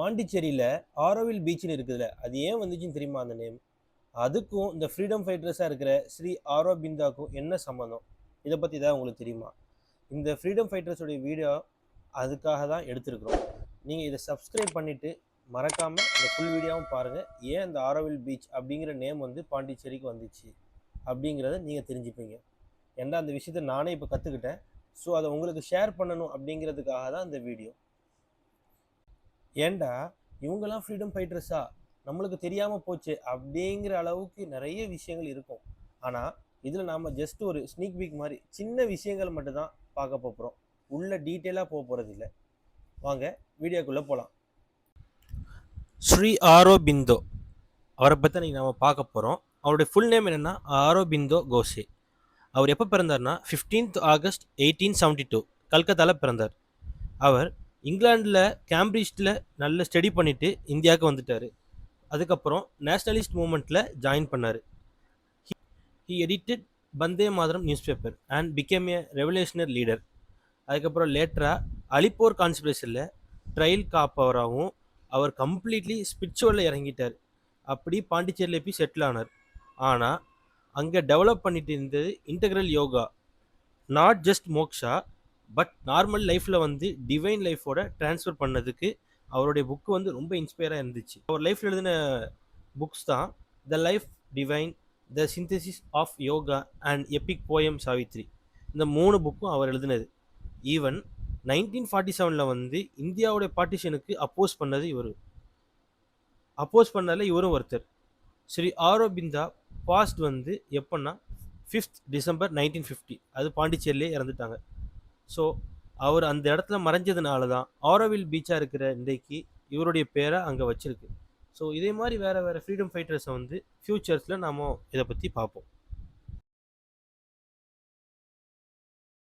பாண்டிச்சேரியில் ஆரோவில் பீச்னு இருக்குதுல்ல அது ஏன் வந்துச்சுன்னு தெரியுமா அந்த நேம் அதுக்கும் இந்த ஃப்ரீடம் ஃபைட்டர்ஸாக இருக்கிற ஸ்ரீ ஆரோ பிந்தாக்கும் என்ன சம்மந்தம் இதை பற்றி தான் உங்களுக்கு தெரியுமா? இந்த ஃப்ரீடம் ஃபைட்டர்ஸோடைய வீடியோ அதுக்காக தான் எடுத்திருக்கிறோம். நீங்கள் இதை சப்ஸ்கிரைப் பண்ணிவிட்டு மறக்காமல் இந்த ஃபுல் வீடியோவும் பாருங்கள் ஏன் இந்த ஆரோவில் பீச் அப்படிங்கிற நேம் வந்து பாண்டிச்சேரிக்கு வந்துச்சு அப்படிங்கிறத நீங்கள் தெரிஞ்சுப்பீங்க. ஏன்னா அந்த விஷயத்தை நானே இப்போ கற்றுக்கிட்டேன் ஸோ அதை உங்களுக்கு ஷேர் பண்ணணும் அப்படிங்கிறதுக்காக தான் இந்த வீடியோ ஏண்டா இவங்கெல்லாம் ஃப்ரீடம் ஃபைட்டர்ஸா நம்மளுக்கு தெரியாமல் போச்சு அப்படிங்கிற அளவுக்கு நிறைய விஷயங்கள் இருக்கும். ஆனால் இதில் நாம் ஜஸ்ட் ஒரு ஸ்னீக் பீக் மாதிரி சின்ன விஷயங்கள் மட்டும்தான் பார்க்க போகிறோம் உள்ள டீட்டெயிலாக போக போகிறது இல்லை. வாங்க வீடியோக்குள்ளே போகலாம் ஸ்ரீ ஆரோ பிந்தோ. அவரை பற்றி இன்றைக்கி நாம் பார்க்க போகிறோம் அவருடைய ஃபுல் நேம் என்னென்னா ஆரோ பிந்தோ கோஷே. அவர் எப்போ பிறந்தார்னா fifteenth August eighteen seventy two கல்கத்தாவில் பிறந்தார். அவர் இங்கிலாண்டில் கேம்பிரிட்ஜில் நல்ல ஸ்டடி பண்ணிவிட்டு இந்தியாவுக்கு வந்துட்டார். அதுக்கப்புறம் நேஷ்னலிஸ்ட் மூமெண்ட்டில் ஜாயின் பண்ணார். He edited Bande Mataram news paper and became a revolutionary leader அதுக்கப்புறம் லேட்டராக அலிப்போர் கான்ஸ்பிரேஷனில் ட்ரையல் காப்பவராகவும் அவர் கம்ப்ளீட்லி ஸ்பிரிச்சுவலில் இறங்கிட்டார். அப்படி பாண்டிச்சேரியில் போய் செட்டில் ஆனார். ஆனால் அங்கே டெவலப் பண்ணிட்டு இருந்தது integral yoga not just moksha but normal லைஃப்பில் வந்து டிவைன் லைஃபோட டிரான்ஸ்ஃபர் பண்ணதுக்கு அவருடைய புக்கு வந்து ரொம்ப இன்ஸ்பயராக இருந்துச்சு. அவர் லைஃப்பில் எழுதின புக்ஸ் தான் the life divine the synthesis of yoga and epic poem Savitri இந்த மூணு புக்கும் அவர் எழுதினது. ஈவன் நைன்டீன் ஃபார்ட்டி செவனில் வந்து இந்தியாவுடைய பார்ட்டிஷனுக்கு அப்போஸ் பண்ணது இவர். அப்போஸ் பண்ணதில் இவரும் ஒருத்தர். ஸ்ரீ ஆரோபிந்தா பாஸ்ட் வந்து எப்போன்னா ஃபிஃப்த் டிசம்பர் நைன்டீன் ஃபிஃப்டி அது பாண்டிச்சேரியிலே இறந்துட்டாங்க. ஸோ அவர் அந்த இடத்துல மறைஞ்சதுனால தான் ஆரோவில் பீச்சாக இருக்கிற இன்றைக்கு இவருடைய பேரை அங்கே வச்சிருக்கு. ஸோ இதே மாதிரி வேறு வேறு ஃப்ரீடம் ஃபைட்டர்ஸை வந்து ஃப்யூச்சர்ஸில் நாம் இதை பற்றி பார்ப்போம்.